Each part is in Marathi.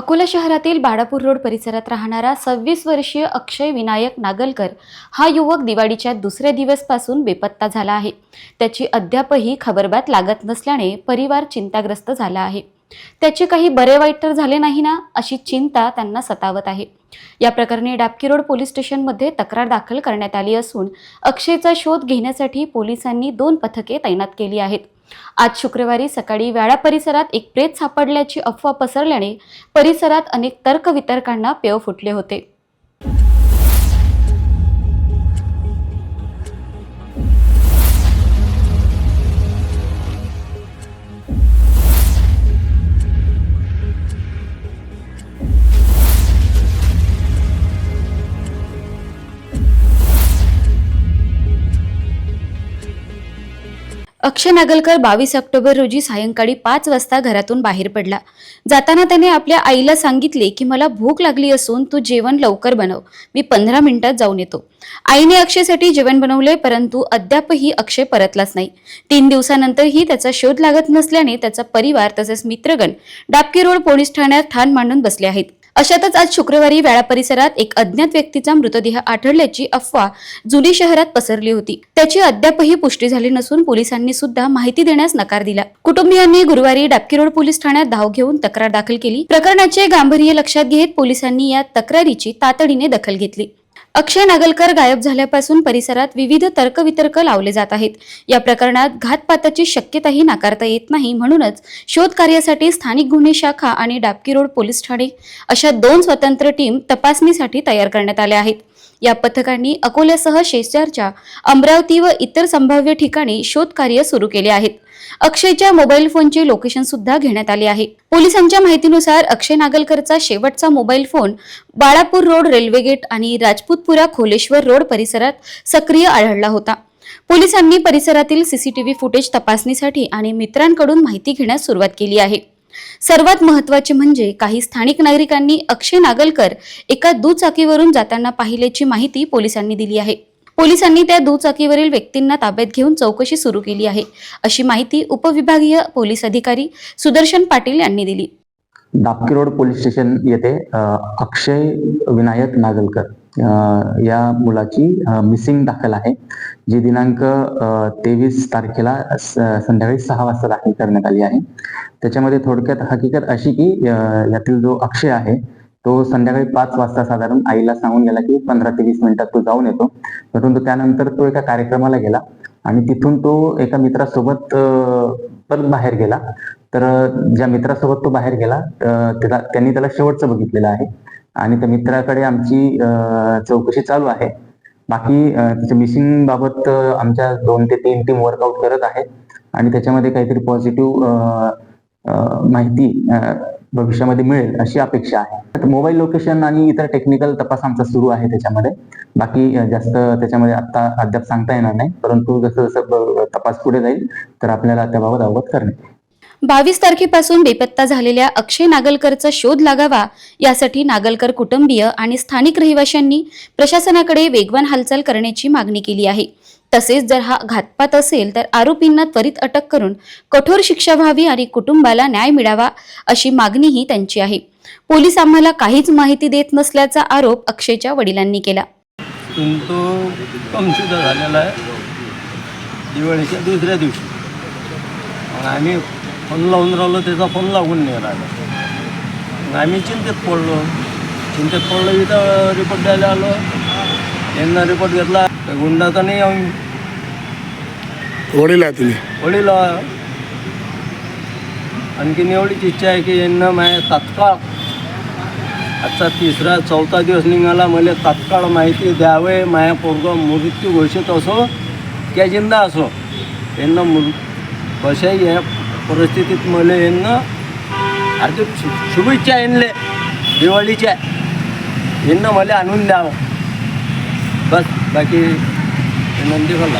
अकोला शहरातील बाळापूर रोड परिसरात राहणारा सव्वीस वर्षीय अक्षय विनायक नागलकर हा युवक दिवाळीच्या दुसऱ्या दिवसपासून बेपत्ता झाला आहे. त्याची अद्यापही खबरबात लागत नसल्याने परिवार चिंताग्रस्त झाला आहे. त्याचे काही बरे वाईट तर झाले नाही ना अशी चिंता त्यांना सतावत आहे. या प्रकरणी डाबकी रोड पोलीस स्टेशनमध्ये तक्रार दाखल करण्यात आली असून अक्षयचा शोध घेण्यासाठी पोलिसांनी दोन पथके तैनात केली आहेत. आज शुक्रवारी सकाळी व्याळा परिसरात एक प्रेत सापडल्याची अफवा पसरल्याने परिसरात अनेक तर्कवितर्कांना पेव फुटले होते. अक्षय नागलकर बावीस ऑक्टोबर रोजी सायंकाळी पाच वाजता घरातून बाहेर पडला. जाताना त्याने आपल्या आईला सांगितले की मला भूक लागली असून तू जेवण लवकर बनव. मी पंधरा मिनिटात जाऊन येतो. आईने अक्षयसाठी जेवण बनवले परंतु अद्यापही अक्षय परतलाच नाही. तीन दिवसानंतरही त्याचा शोध लागत नसल्याने त्याचा परिवार तसेच मित्रगण डाबकी रोड पोलीस ठाण्यात ठाण मांडून बसले आहेत. अशातच आज शुक्रवारी वेळा परिसरात एक अज्ञात व्यक्तीचा मृतदेह आढळल्याची अफवा जुनी शहरात पसरली होती. त्याची अद्यापही पुष्टी झाली नसून पोलिसांनी सुद्धा माहिती देण्यास नकार दिला. कुटुंबियांनी गुरुवारी डाबकी रोड पोलीस ठाण्यात धाव घेऊन तक्रार दाखल केली. प्रकरणाचे गांभीर्य लक्षात घेत पोलिसांनी या तक्रारीची तातडीने दखल घेतली. अक्षय नागलकर गायब झाल्यापासून परिसरात विविध तर्कवितर्क लावले जात आहेत. या प्रकरणात घातपाताची शक्यताही नाकारता येत नाही म्हणूनच शोध कार्यासाठी स्थानिक गुन्हे शाखा आणि डाबकी रोड पोलीस ठाणे अशा दोन स्वतंत्र टीम तपासणीसाठी तयार करण्यात आल्या आहेत. या पथकांनी अकोल्यासह शेजारच्या अमरावती व इतर संभाव्य ठिकाणी शोध कार्य सुरू केले आहेत. अक्षयच्या मोबाईल फोनचे लोकेशन सुद्धा घेण्यात आले आहे. पोलिसांच्या माहितीनुसार अक्षय नागलकरचा शेवटचा mobile phone Balapur road railway gate आणि राजपूतपुरा खोलेश्वर रोड परिसरात सक्रिय आढळला होता. पोलिसांनी परिसरातील सीसीटीव्ही फुटेज तपासणीसाठी आणि मित्रांकडून माहिती घेण्यास सुरुवात केली आहे. सर्वात महत्त्वाचे म्हणजे काही स्थानिक नागरिकांनी अक्षय नागलकर एका दुचाकीवरून जाताना पाहिल्याची माहिती पोलिसांनी दिली आहे. पोलिसांनी त्या दुचाकीवरील व्यक्तींना ताब्यात घेऊन चौकशी सुरू केली आहे अशी माहिती उपविभागीय पोलीस अधिकारी सुदर्शन पाटील यांनी दिली. दापकी रोड पोलीस स्टेशन येथे अक्षय विनायक नागलकर या मुलाची मिसिंग दाखल आहे जी दिनांक तेवीस तारखेला संध्याकाळी सहा वाजता दाखल करण्यात आली आहे. त्याच्यामध्ये थोडक्यात हकीकत अशी की यातील जो अक्षय आहे तो संध्याकाळी पाच वाजता साधारण आईला सांगून गेला की पंधरा ते वीस मिनिटात तो जाऊन येतो. परंतु त्यानंतर तो एका कार्यक्रमाला गेला आणि तिथून तो एका मित्रासोबत परत बाहेर गेला. तर ज्या मित्रासोबत तो बाहेर गेला त्याला त्यांनी त्याला शेवटचं बघितलेलं आहे. आणि त्या मित्राकडे आमची चौकशी चालू आहे. बाकी त्याच्या मिसिंग बाबत आमच्या दोन ते तीन टीम वर्कआउट करत आहे. आणि त्याच्यामध्ये काहीतरी पॉझिटिव्ह माहिती भविष्यामध्ये मिळेल अशी अपेक्षा आहे. मोबाईल लोकेशन आणि इतर टेक्निकल तपास आमचा सुरू आहे त्याच्यामध्ये. बाकी जास्त त्याच्यामध्ये आता अद्याप सांगता येणार नाही. परंतु जसं जसं तपास पुढे जाईल तर आपल्याला त्याबाबत अवगत करणे. बावीस तारखेपासून बेपत्ता झालेल्या अक्षय नागलकरचा शोध लागावा यासाठी नागलकर कुटुंबीय आणि स्थानिक रहिवाशांनी प्रशासनाकडे वेगवान हालचाल करण्याची मागणी केली आहे. तसेच जर हा घातपात असेल तर आरोपींना त्वरित अटक करून कठोर शिक्षा व्हावी आणि कुटुंबाला न्याय मिळावा अशी मागणीही त्यांची आहे. पोलीस आम्हाला काहीच माहिती देत नसल्याचा आरोप अक्षयच्या वडिलांनी केला. तो कमशुद्ध झालेला आहे. दिवाळीच्या दुसऱ्या दिवशी. आम्ही फोन लावून राहिलो त्याचा फोन लागून नाही राहिला. आम्ही चिंतेत पडलो. चिंतेत पडलो इथं रिपोर्ट द्यायला आलो. यांना रिपोर्ट घेतला. गुंडा तर नाही आम्ही. वडील आहे तुम्ही वडील आणखीन एवढीच इच्छा आहे की यांना माझ्या तात्काळ आजचा तिसरा चौथा दिवस निघाला मला तात्काळ माहिती द्यावे. माया पोरगा मृत्यू घोषित असो किंवा जिंदा असो. यांना मृ कशाही या परिस्थितीत मला यांना शु शुभेच्छा यांले. दिवाळीच्या यांना मला आणून द्यावं. बस बाकी नंदी करला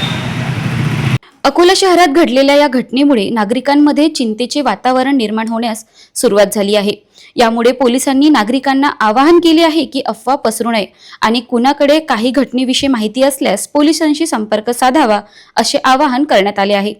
अकोला शहरात घडलेल्या या घटनेमुळे नागरिकांमध्ये चिंतेचे वातावरण निर्माण होण्यास सुरुवात झाली आहे. यामुळे पोलिसांनी नागरिकांना आवाहन केले आहे की अफवा पसरू नये आणि कुणाकडे काही घटनेविषयी माहिती असल्यास पोलिसांशी संपर्क साधावा असे आवाहन करण्यात आले आहे.